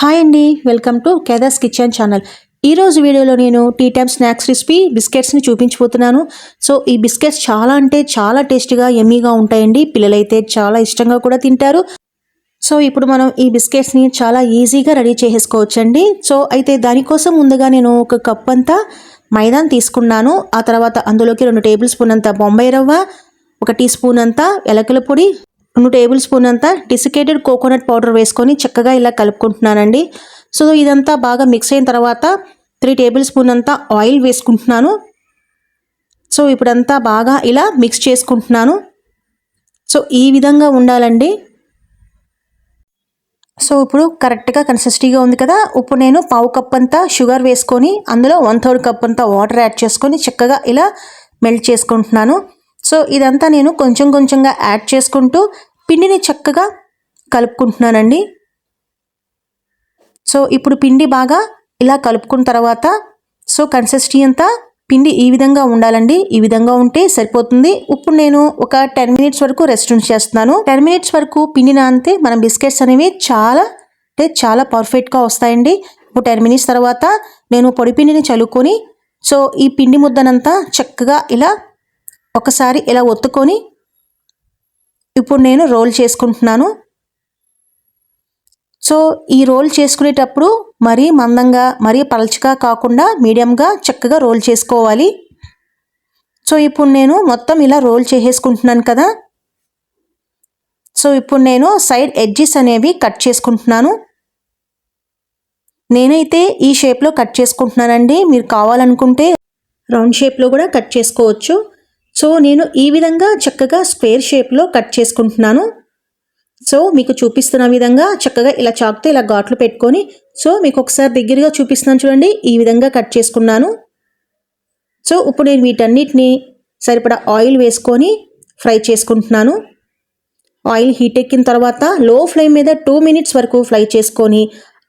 Hi అండి welcome to కేదాస్ kitchen channel. ఈ రోజు వీడియోలో నేను టీ టైమ్ స్నాక్స్ రెసిపీ బిస్కెట్స్ని చూపించిపోతున్నాను సో ఈ బిస్కెట్స్ చాలా అంటే చాలా టేస్టీగా ఎమ్మీగా ఉంటాయండి. పిల్లలైతే చాలా ఇష్టంగా కూడా తింటారు. సో ఇప్పుడు మనం ఈ బిస్కెట్స్ని చాలా ఈజీగా రెడీ చేసేసుకోవచ్చండి. సో అయితే దానికోసం ముందుగా నేను ఒక కప్ అంతా మైదాన్ తీసుకున్నాను. ఆ తర్వాత అందులోకి రెండు టేబుల్ స్పూన్ అంతా బొంబాయి రవ్వ ఒక టీ స్పూన్ అంతా ఎలకల పొడి రెండు టేబుల్ స్పూన్ అంతా డిసికేటెడ్ కోకోనట్ పౌడర్ వేసుకొని చక్కగా ఇలా కలుపుకుంటున్నానండి. సో ఇదంతా బాగా మిక్స్ అయిన తర్వాత త్రీ టేబుల్ స్పూన్ అంతా ఆయిల్ వేసుకుంటున్నాను. సో ఇప్పుడంతా బాగా ఇలా మిక్స్ చేసుకుంటున్నాను. సో ఈ విధంగా ఉండాలండి. సో ఇప్పుడు కరెక్ట్గా కన్సిస్టీగా ఉంది కదా. ఇప్పుడు నేను పావు కప్ అంతా షుగర్ వేసుకొని అందులో వన్ థర్డ్ కప్ అంతా వాటర్ యాడ్ చేసుకొని చక్కగా ఇలా మెల్ట్ చేసుకుంటున్నాను. సో ఇదంతా నేను కొంచెం కొంచెంగా యాడ్ చేసుకుంటూ పిండిని చక్కగా కలుపుకుంటున్నానండి. సో ఇప్పుడు పిండి బాగా ఇలా కలుపుకున్న తర్వాత సో కన్సిస్టీ అంతా పిండి ఈ విధంగా ఉండాలండి. ఈ విధంగా ఉంటే సరిపోతుంది. ఇప్పుడు నేను ఒక టెన్ మినిట్స్ వరకు రెస్ట్ చేస్తున్నాను. టెన్ మినిట్స్ వరకు పిండి నానితే మన బిస్కెట్స్ అనేవి చాలా అంటే చాలా పర్ఫెక్ట్గా వస్తాయండి. ఇప్పుడు టెన్ మినిట్స్ తర్వాత నేను పొడి పిండిని చల్లుకొని సో ఈ పిండి ముద్దనంతా చక్కగా ఇలా ఒకసారి ఇలా ఒత్తుకొని ఇప్పుడు నేను రోల్ చేసుకుంటున్నాను. సో ఈ రోల్ చేసుకునేటప్పుడు మరీ మందంగా మరీ పలచగా కాకుండా మీడియంగా చక్కగా రోల్ చేసుకోవాలి. సో ఇప్పుడు నేను మొత్తం ఇలా రోల్ చేసేసుకుంటున్నాను కదా. సో ఇప్పుడు నేను సైడ్ ఎడ్జెస్ అనేవి కట్ చేసుకుంటున్నాను. నేనైతే ఈ షేప్లో కట్ చేసుకుంటున్నానండి. మీరు కావాలనుకుంటే రౌండ్ షేప్లో కూడా కట్ చేసుకోవచ్చు. సో నేను ఈ విధంగా చక్కగా స్క్వేర్ షేప్లో కట్ చేసుకుంటున్నాను. సో మీకు చూపిస్తున్న విధంగా చక్కగా ఇలా చాక్తో ఇలా ఘాట్లు పెట్టుకొని సో మీకు ఒకసారి దగ్గరగా చూపిస్తున్నాను చూడండి ఈ విధంగా కట్ చేసుకున్నాను. సో ఇప్పుడు నేను వీటన్నిటిని సరిపడా ఆయిల్ వేసుకొని ఫ్రై చేసుకుంటున్నాను. ఆయిల్ హీట్ ఎక్కిన తర్వాత లో ఫ్లేమ్ మీద టూ మినిట్స్ వరకు ఫ్రై చేసుకొని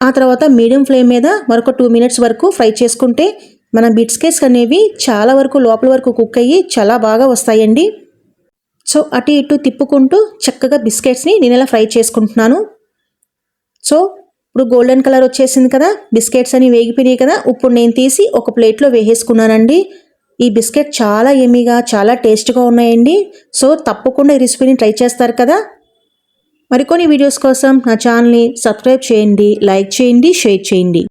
ఆ తర్వాత మీడియం ఫ్లేమ్ మీద మరొక టూ మినిట్స్ వరకు ఫ్రై చేసుకుంటే మన బిస్కెట్స్ అనేవి చాలా వరకు లోపల వరకు కుక్ అయ్యి చాలా బాగా వస్తాయండి. సో అటు ఇటు తిప్పుకుంటూ చక్కగా బిస్కెట్స్ని నేను ఇలా ఫ్రై చేసుకుంటున్నాను. సో ఇప్పుడు గోల్డెన్ కలర్ వచ్చేసింది కదా బిస్కెట్స్ అని వేగిపోయినాయి కదా ఇప్పుడు నేను తీసి ఒక ప్లేట్లో వేసేసుకున్నానండి. ఈ బిస్కెట్ చాలా ఎమీగా చాలా టేస్ట్గా ఉన్నాయండి. సో తప్పకుండా ఈ రెసిపీని ట్రై చేస్తారు కదా. మరికొన్ని వీడియోస్ కోసం నా ఛానల్ని సబ్స్క్రైబ్ చేయండి లైక్ చేయండి షేర్ చేయండి.